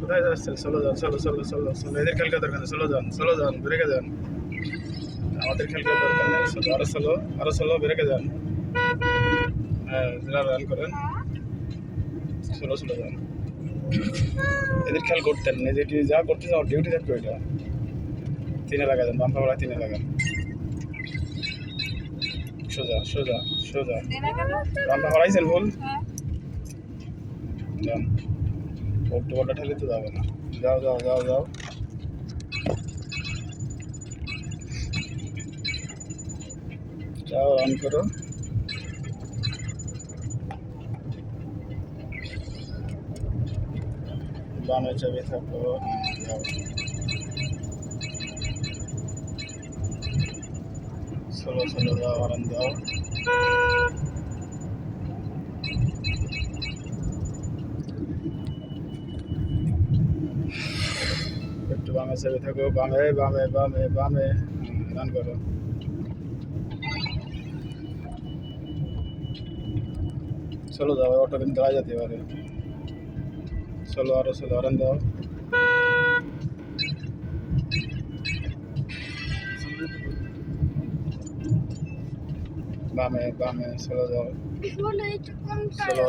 কোথায় যাচ্ছেন চলো যান চলো চলো চলো চলো এদের খেলকে দরকার নেই চলো যান চলো যান ব্রেকে যান আমাদের খেলকে দরকার নেই চলো আরও চলো আরও চলো ব্রেকে যান হ্যাঁ যারা রান করেন চলো চলো যান এদের খেয়াল করতেন না যেটি যা করতে যাও ডিউটি থাকবে এটা তিনে লাগা যান বাম্পা বলা তিনে লাগান সোজা সোজা সোজা বাম্পা হরাইছেন ভুল যান একটু বলটা ঠেলে তো যাবে না। যাও যাও যাও যাও। যাও রান করো। বামে চাবি থাকো। যাও। চলো চলো যাও আরাম দাও একটু বামে চাবি থাকো বামে বামে বামে বামে রান করো। চলো যাও অটো কিন্তু দাঁড়া যেতে পারে। চলো আরও চলো আরাম দাও। বামে বামে চলো যাও চলো।